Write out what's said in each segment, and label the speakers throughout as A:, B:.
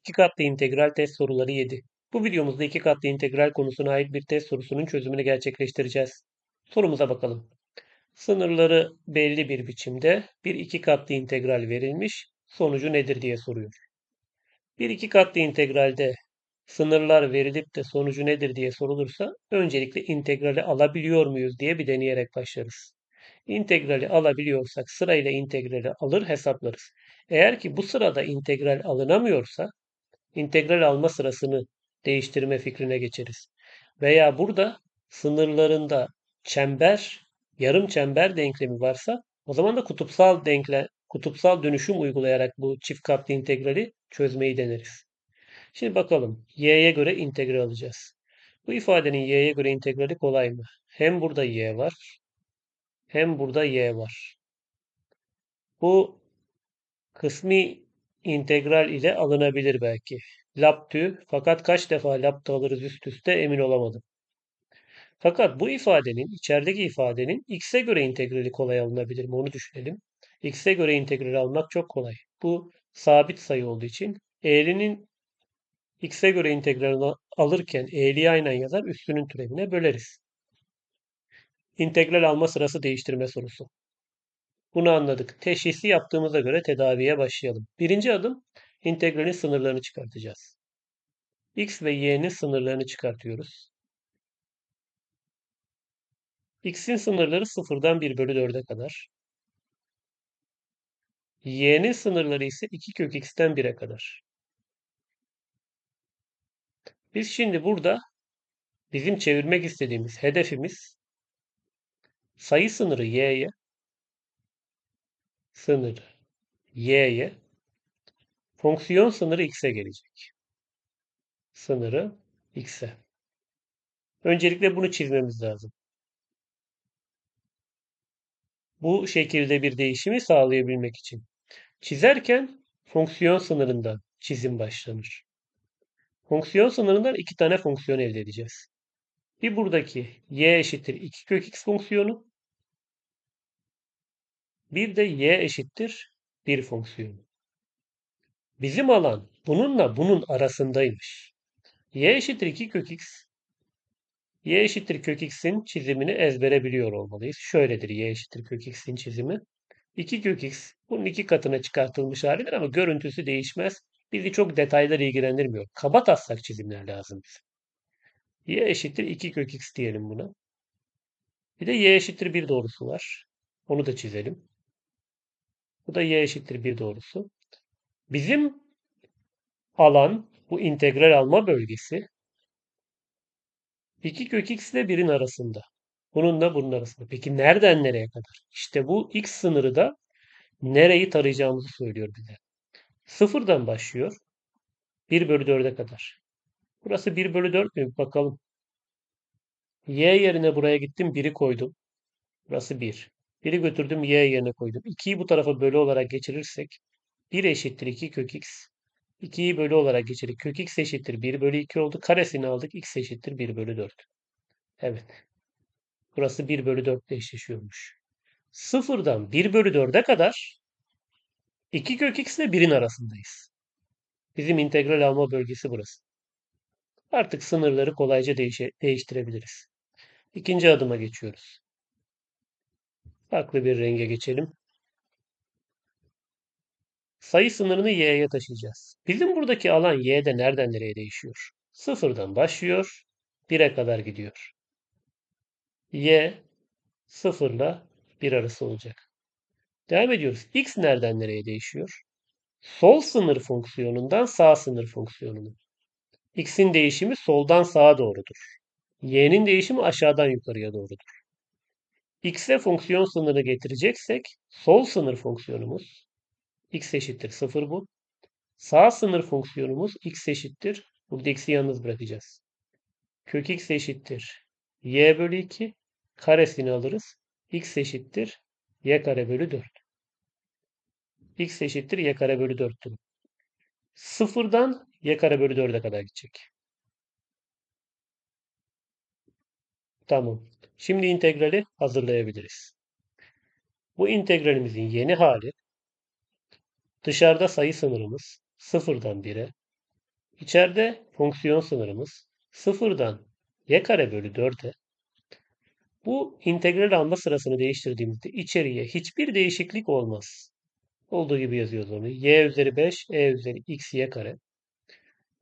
A: İki katlı integral test soruları 7. Bu videomuzda iki katlı integral konusuna ait bir test sorusunun çözümünü gerçekleştireceğiz. Sorumuza bakalım. Sınırları belli bir biçimde bir iki katlı integral verilmiş. Sonucu nedir diye soruyor. Bir iki katlı integralde sınırlar verilip de sonucu nedir diye sorulursa öncelikle integrali alabiliyor muyuz diye bir deneyerek başlarız. İntegrali alabiliyorsak sırayla integrali alır hesaplarız. Eğer ki bu sırada integral alınamıyorsa integral alma sırasını değiştirme fikrine geçeriz. Veya burada sınırlarında çember, yarım çember denklemi varsa o zaman da kutupsal denkle, kutupsal dönüşüm uygulayarak bu çift katlı integrali çözmeyi deneriz. Şimdi bakalım y'ye göre integral alacağız. Bu ifadenin y'ye göre integrali kolay mı? Hem burada y var hem burada y var. Bu kısmi integral ile alınabilir belki. Laptü fakat kaç defa laptı alırız üst üste emin olamadım. Fakat bu ifadenin, içerideki ifadenin x'e göre integrali kolay alınabilir mi onu düşünelim. x'e göre integral almak çok kolay. Bu sabit sayı olduğu için eğrinin x'e göre integralini alırken eğriyi aynen yazar üstünün türevine böleriz. İntegral alma sırası değiştirme sorusu. Bunu anladık. Teşhisi yaptığımıza göre tedaviye başlayalım. Birinci adım integralin sınırlarını çıkartacağız. x ve y'nin sınırlarını çıkartıyoruz. x'in sınırları 0'dan 1 bölü 4'e kadar. y'nin sınırları ise 2 kök x'ten 1'e kadar. Biz şimdi burada bizim çevirmek istediğimiz hedefimiz sayı sınırı y'ye sınırı y'ye fonksiyon sınırı x'e gelecek. Sınırı x'e. Öncelikle bunu çizmemiz lazım. Bu şekilde bir değişimi sağlayabilmek için. Çizerken fonksiyon sınırından çizim başlanır. Fonksiyon sınırından iki tane fonksiyon elde edeceğiz. Bir buradaki y eşittir 2 kök x fonksiyonu. Bir de y eşittir 1 fonksiyonu. Bizim alan bununla bunun arasındaymış. y eşittir 2 kök x. y eşittir kök x'in çizimini ezbere biliyor olmalıyız. Şöyledir y eşittir kök x'in çizimi. 2 kök x bunun iki katına çıkartılmış halidir ama görüntüsü değişmez. Bizi çok detaylar ilgilendirmiyor. Kaba taslak çizimler lazım y eşittir 2 kök x diyelim buna. Bir de y eşittir 1 doğrusu var. Onu da çizelim. Bu da y eşittir 1 doğrusu. Bizim alan bu integral alma bölgesi 2 kök x ile 1'in arasında. Bununla bunun arasında. Peki nereden nereye kadar? İşte bu x sınırı da nereyi tarayacağımızı söylüyor bize. Sıfırdan başlıyor. 1 bölü 4'e kadar. Burası 1 bölü 4 mü? Bakalım. Y yerine buraya gittim. 1'i koydum. Burası 1. 1'i götürdüm. Y yerine koydum. 2'yi bu tarafa bölü olarak geçirirsek 1 eşittir 2 kök x. 2'yi bölü olarak geçirdik. Kök x eşittir 1 bölü 2 oldu. Karesini aldık. x eşittir 1 bölü 4. Evet. Burası 1 bölü 4 ile eşleşiyormuş. Sıfırdan 1 bölü 4'e kadar 2 kök x ile 1'in arasındayız. Bizim integral alma bölgesi burası. Artık sınırları kolayca değişe, değiştirebiliriz. İkinci adıma geçiyoruz. Farklı bir renge geçelim. Sayı sınırını y'ye taşıyacağız. Bizim buradaki alan y'de nereden nereye değişiyor? Sıfırdan başlıyor, 1'e kadar gidiyor. y sıfırla 1 arası olacak. Devam ediyoruz. x nereden nereye değişiyor? Sol sınır fonksiyonundan sağ sınır fonksiyonuna. x'in değişimi soldan sağa doğrudur. y'nin değişimi aşağıdan yukarıya doğrudur. X'e fonksiyon sınırı getireceksek sol sınır fonksiyonumuz x eşittir 0 bu. Sağ sınır fonksiyonumuz x eşittir. Burada x'i yalnız bırakacağız. Kök x eşittir. y bölü 2 karesini alırız. x eşittir. y kare bölü 4. x eşittir y kare bölü 4'tür. Sıfırdan y kare bölü 4'e kadar gidecek. Tamam. Şimdi integrali hazırlayabiliriz. Bu integralimizin yeni hali Dışarıda sayı sınırımız sıfırdan 1'e, İçeride fonksiyon sınırımız sıfırdan y kare bölü 4'e bu integral alma sırasını değiştirdiğimizde içeriye hiçbir değişiklik olmaz. Olduğu gibi yazıyoruz onu. y üzeri 5, e üzeri x y kare.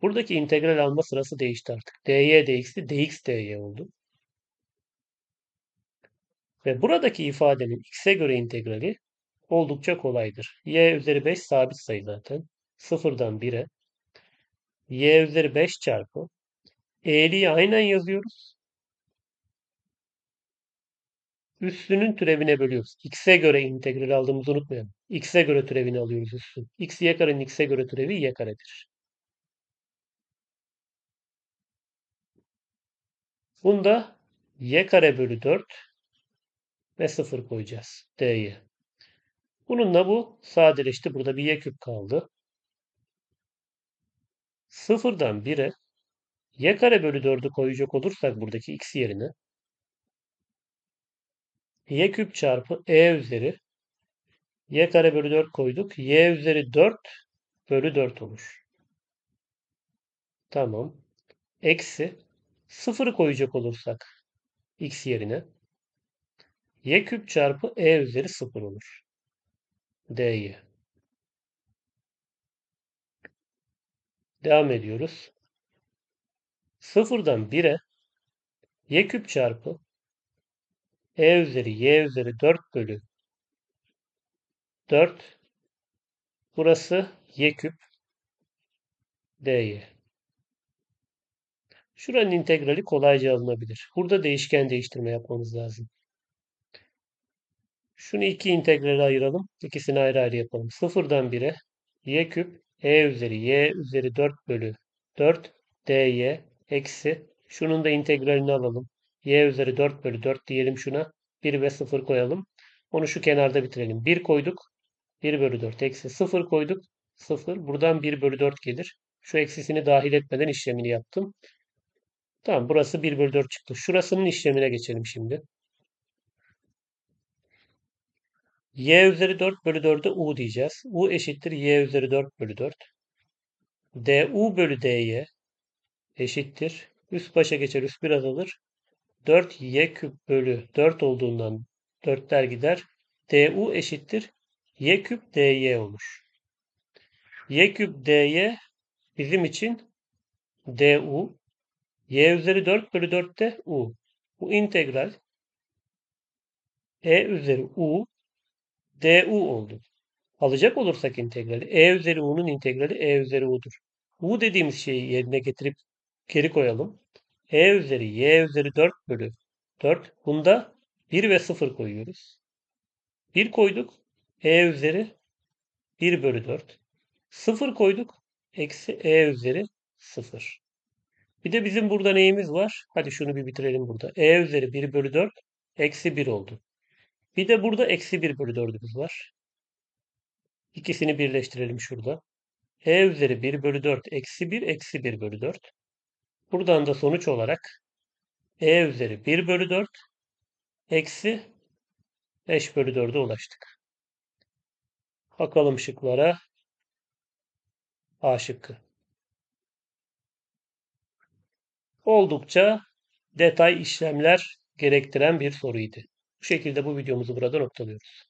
A: Buradaki integral alma sırası değişti artık. dy dx'ti, dx dy oldu. Ve buradaki ifadenin x'e göre integrali oldukça kolaydır. y üzeri 5 sabit sayı zaten. Sıfırdan 1'e. y üzeri 5 çarpı. E'liyi aynen yazıyoruz. Üssünün türevine bölüyoruz. X'e göre integral aldığımızı unutmayalım. X'e göre türevini alıyoruz üssün. X y karenin x'e göre türevi y karedir. Bunda y kare bölü 4 ve 0 koyacağız. D'ye. Bununla bu sadeleşti. Burada bir y küp kaldı. Sıfırdan 1'e y kare bölü 4'ü koyacak olursak buradaki x yerine y küp çarpı e üzeri y kare bölü 4 koyduk. y üzeri 4 bölü 4 olur. Tamam. Eksi 0'ı koyacak olursak x yerine y küp çarpı e üzeri 0 olur. dy. Devam ediyoruz. Sıfırdan 1'e y küp çarpı e üzeri y üzeri 4 bölü 4 burası y küp dy. Şuranın integrali kolayca alınabilir. Burada değişken değiştirme yapmamız lazım. Şunu iki integrale ayıralım. İkisini ayrı ayrı yapalım. Sıfırdan 1'e y küp e üzeri y üzeri 4 bölü 4 dy eksi şunun da integralini alalım. y üzeri 4 bölü 4 diyelim şuna. 1 ve 0 koyalım. Onu şu kenarda bitirelim. 1 koyduk. 1 bölü 4 eksi 0 koyduk. 0. Buradan 1 bölü 4 gelir. Şu eksisini dahil etmeden işlemini yaptım. Tamam burası 1 bölü 4 çıktı. Şurasının işlemine geçelim şimdi. Y üzeri 4 bölü 4'e u diyeceğiz. u eşittir y üzeri 4 bölü 4. du bölü dy eşittir. Üst başa geçer, üst biraz alır. 4y küp bölü 4 olduğundan 4'ler gider. du eşittir. y küp dy olur. y küp dy bizim için du. y üzeri 4 bölü 4'te u. Bu integral e üzeri u du oldu. Alacak olursak integrali e üzeri u'nun integrali e üzeri u'dur. u dediğimiz şeyi yerine getirip geri koyalım. e üzeri y üzeri 4 bölü 4. Bunda 1 ve 0 koyuyoruz. 1 koyduk. e üzeri 1 bölü 4. 0 koyduk. Eksi e üzeri 0. Bir de bizim burada neyimiz var? Hadi şunu bir bitirelim burada. e üzeri 1 bölü 4 eksi 1 oldu. Bir de burada eksi 1 bölü 4'ümüz var. İkisini birleştirelim şurada. e üzeri 1 bölü 4 eksi 1 eksi 1 bölü 4. Buradan da sonuç olarak e üzeri 1 bölü 4 eksi 5 bölü 4'e ulaştık. Bakalım şıklara. A şıkkı. Oldukça detay işlemler gerektiren bir soruydu. Bu şekilde bu videomuzu burada noktalıyoruz.